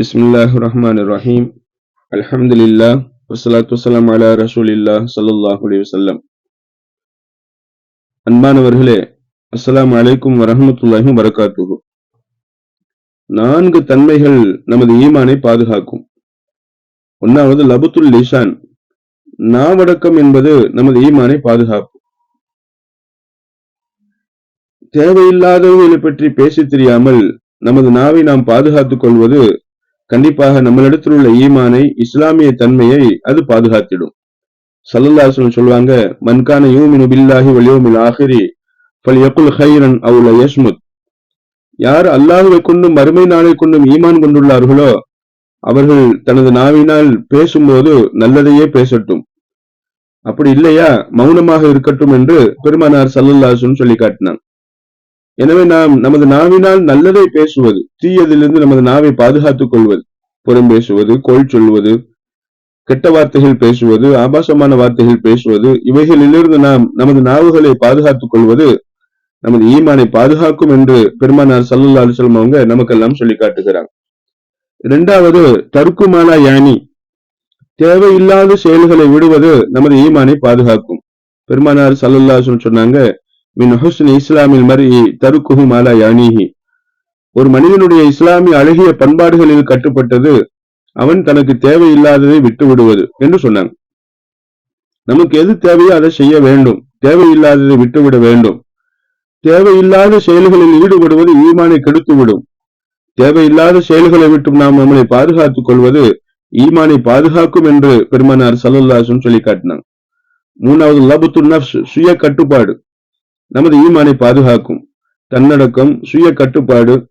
பிஸ்மில்லாஹ் ரஹ்மான் ரஹீம் அல்ஹம்துலில்லா வசலாத் வசலாம் அலா ரசூலில்லா சல்லாஹ் அலி வசல்லம் அன்பானவர்களே அஸ்லாம் அலைக்கும் வரஹமத்துல்லாஹும் வரகாத்துகு நான்கு தன்மைகள் நமது ஈமானை பாதுகாக்கும். ஒன்னாவது லபுத்துல் லிஷான். நாவடக்கம் என்பது நமது ஈமானை பாதுகாப்பு தேவையில்லாதவர்களை பற்றி பேசி தெரியாமல் நமது நாவை நாம் பாதுகாத்துக் கொள்வது கண்டிப்பாக நம்மளிடத்தில் உள்ள ஈமானை இஸ்லாமிய தன்மையை அது பாதுகாத்திடும். சல்லல்லாஹு சொல்லுவாங்க மன்கான யூமினு பில்லாஹி வலியோமில் ஆஹிரி ஃபல் ஹைரன் அவுல யஸ்முத். யார் அல்லாஹுவை கொண்டும் மறுமை நாளை கொண்டும் ஈமான் கொண்டுள்ளார்களோ அவர்கள் தனது நாவினால் பேசும்போது நல்லதையே பேசட்டும். அப்படி இல்லையா? மௌனமாக இருக்கட்டும் என்று பெருமானார் சல்லல்லாசுன்னு சொல்லி காட்டினான் எனவே நாம் நமது நாவினால் நல்லதை பேசுவது தீயதிலிருந்து நமது நாவை பாதுகாத்துக் கொள்வது புறம் பேசுவது கோல் சொல்வது கெட்ட வார்த்தைகள் பேசுவது ஆபாசமான வார்த்தைகள் பேசுவது இவைகளிலிருந்து நாம் நமது நாவுகளை பாதுகாத்துக் கொள்வது நமது ஈமானை பாதுகாக்கும் என்று பெருமானார் சல்லல்லா அலுவலம் அவங்க நமக்கெல்லாம் சொல்லி காட்டுகிறாங்க. இரண்டாவது தருக்குமாலா யானி தேவையில்லாத செயல்களை விடுவது நமது ஈமானை பாதுகாக்கும். பெருமானார் சல்லல்லா சொன்னாங்க மின் ஹுஸ்னி இஸ்லாமில் மரி தருக்குஹு மாலா யானிஹி. ஒரு மனிதனுடைய இஸ்லாமிய அழகிய பண்பாடுகளில் கட்டுப்பட்டது அவன் தனக்கு தேவையில்லாததை விட்டு விடுவது என்று சொன்னாங்க. நமக்கு எது தேவையோ அதை செய்ய வேண்டும். தேவையில்லாததை விட்டுவிட வேண்டும். தேவையில்லாத செயல்களில் ஈடுபடுவது ஈமானை கெடுத்துவிடும். தேவையில்லாத செயல்களை விட்டு நாம் நம்மளை பாதுகாத்துக் கொள்வது ஈமானை பாதுகாக்கும் என்று பெருமானார் சல்லல்லாசும் சொல்லி காட்டினாங்க. மூணாவது லபுத்து நப்ஸ் சுய கட்டுப்பாடு. நமது ஈமானை பாதுகாக்கும். தன்னடக்கம் சுய கட்டுப்பாடு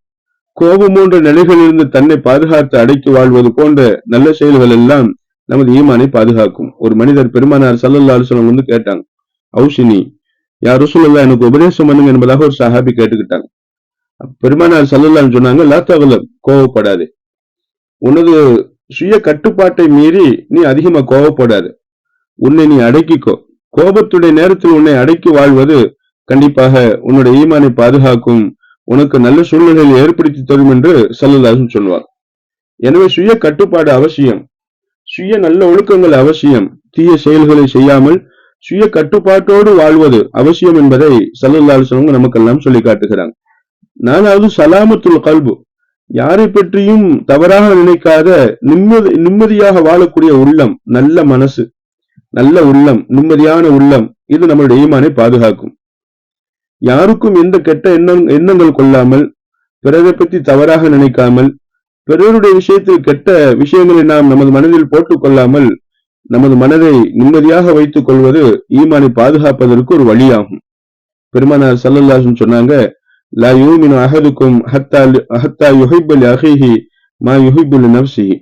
கோபம் போன்ற நிலைகளிலிருந்து தன்னை பாதுகாத்து அடக்கி வாழ்வது போன்ற நல்ல செயல்கள் எல்லாம் நமது ஈமானை பாதுகாக்கும். ஒரு மனிதர் பெருமானார் சல்லல்லா அலுவலம் வந்து கேட்டாங்க ஔஷினி யார் ருசுல்லா எனக்கு உபதேசம் பண்ணுங்க என்பதாக ஒரு சஹாபி கேட்டுக்கிட்டாங்க. பெருமானார் சல்லல்லான்னு சொன்னாங்க லாத்தவல கோவப்படாது. உனது சுய கட்டுப்பாட்டை மீறி நீ அதிகமா கோவப்படாது. உன்னை நீ அடக்கிக்கோ. கோபத்துடைய நேரத்தில் உன்னை அடக்கி வாழ்வது கண்டிப்பாக உன்னுடைய ஈமானை பாதுகாக்கும் உனக்கு நல்ல சூழ்நிலையை ஏற்படுத்தி தரும் என்று சல்லல்லாசும் சொல்வார். எனவே சுய கட்டுப்பாடு அவசியம். சுய நல்ல ஒழுக்கங்கள் அவசியம். தீய செயல்களை செய்யாமல் சுய கட்டுப்பாட்டோடு வாழ்வது அவசியம் என்பதை சல்லல்லாஹு நமக்கெல்லாம் சொல்லி காட்டுகிறாங்க. நாலாவது சலாமத்துல் கல்பு. யாரை பற்றியும் தவறாக நினைக்காத நிம்மதி நிம்மதியாக வாழக்கூடிய உள்ளம் நல்ல மனசு நல்ல உள்ளம் நிம்மதியான உள்ளம் இது நம்மளுடைய ஈமானை பாதுகாக்கும். யாருக்கும் எந்த கெட்ட எண்ணம் எண்ணங்கள் கொள்ளாமல் பிறரை பற்றி தவறாக நினைக்காமல் பிறருடைய விஷயத்தில் கெட்ட விஷயங்களை நாம் நமது மனதில் போட்டுக் கொள்ளாமல் நமது மனதை நிம்மதியாக வைத்துக் கொள்வது ஈமானை பாதுகாப்பதற்கு ஒரு வழியாகும். பெருமானார் சல்லல்லாசன் சொன்னாங்க லா யூமின் அகதுக்கும் ஹத்தா யுஹைபல் அஹிஹி மா யுஹைபுல் நப்சிஹி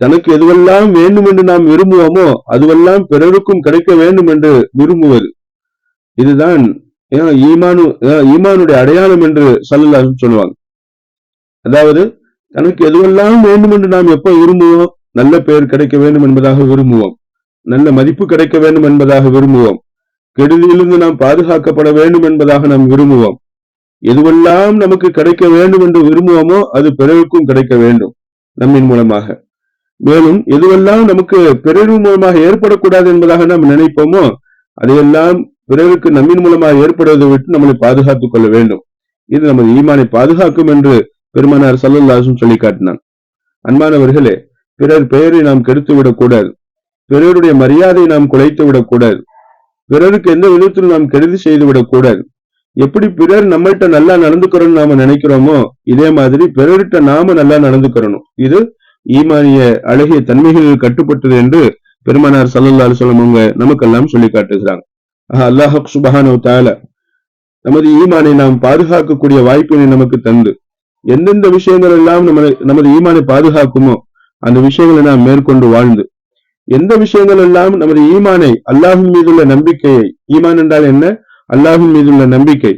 தனக்கு எதுவெல்லாம் வேண்டும் என்று நாம் விரும்புவோமோ அதுவெல்லாம் பிறருக்கும் கிடைக்க வேண்டும் என்று விரும்புவது. இதுதான் ஈமானு ஈமானுடைய அடையாளம் என்று சல்லல்லாஹு சொல்லுவாங்க. அதாவது தனக்கு எதுவெல்லாம் வேண்டும் என்று நாம் எப்போ விரும்புவோம் நல்ல பெயர் கிடைக்க வேண்டும் என்பதாக விரும்புவோம். நல்ல மதிப்பு கிடைக்க வேண்டும் என்பதாக விரும்புவோம். கெடுதியிலிருந்து நாம் பாதுகாக்கப்பட வேண்டும் என்பதாக நாம் விரும்புவோம். எதுவெல்லாம் நமக்கு கிடைக்க வேண்டும் என்று விரும்புவோமோ அது பிறருக்கும் கிடைக்க வேண்டும் நம்மின் மூலமாக. மேலும் எதுவெல்லாம் நமக்கு பிறர் மூலமாக ஏற்படக்கூடாது என்பதாக நாம் நினைப்போமோ அதையெல்லாம் பிறருக்கு நம்மின் மூலமாக ஏற்படுவதை விட்டு நம்மளை பாதுகாத்துக் கொள்ள வேண்டும். இது நமது ஈமானை பாதுகாக்கும் என்று பெருமானார் சல்லல்லாசும் சொல்லி காட்டினான் அன்பானவர்களே பிறர் பெயரை நாம் கெடுத்து விடக்கூடாது பிறருடைய மரியாதையை நாம் குலைத்து விடக்கூடாது. பிறருக்கு எந்த விதத்திலும் நாம் கெடுதி செய்து விடக்கூடாது. எப்படி பிறர் நம்மள்கிட்ட நல்லா நடந்துக்கிறோம் நாம நினைக்கிறோமோ இதே மாதிரி பிறர்கிட்ட நாம நல்லா நடந்துக்கிறணும். இது ஈமானிய அழகிய தன்மைகளில் கட்டுப்பட்டது என்று பெருமானார் சல்லல்லாறு சொல்லம் நமக்கெல்லாம் சொல்லி காட்டுகிறாங்க அல்லாஹ் சுபஹானோ தால நமது ஈமானை நாம் பாதுகாக்கக்கூடிய வாய்ப்பினை நமக்கு தந்து. எந்தெந்த விஷயங்கள் எல்லாம் நம்ம நமது ஈமானை பாதுகாக்குமோ அந்த விஷயங்களை நாம் மேற்கொண்டு வாழ்ந்து. எந்த விஷயங்கள் எல்லாம் நமது ஈமானை அல்லாஹின் மீதுள்ள நம்பிக்கையை ஈமான் என்றால் என்ன? அல்லாஹின் மீதுள்ள நம்பிக்கை.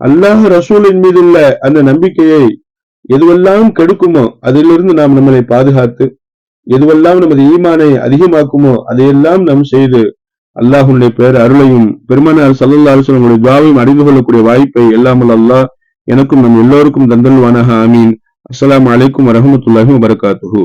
அல்லாஹ் ரசூலின் மீதுள்ள அந்த நம்பிக்கையை எதுவெல்லாம் கெடுக்குமோ அதிலிருந்து நாம் நம்மளை பாதுகாத்து எதுவெல்லாம் நமது ஈமானை அதிகமாக்குமோ அதையெல்லாம் நாம் செய்து அல்லாஹுடைய பேர் அருளையும் பெருமானார் சல்லா அலுவலங்களுடைய துவாவையும் அறிந்து கொள்ளக்கூடிய வாய்ப்பை எல்லாமல் அல்லாஹ் எனக்கும் நம் எல்லோருக்கும் தந்தல்வானாக ஆமீன். அஸ்லாம் அலைக்கும் வரஹ்மத்துல்லாஹி வரகாத்துஹூ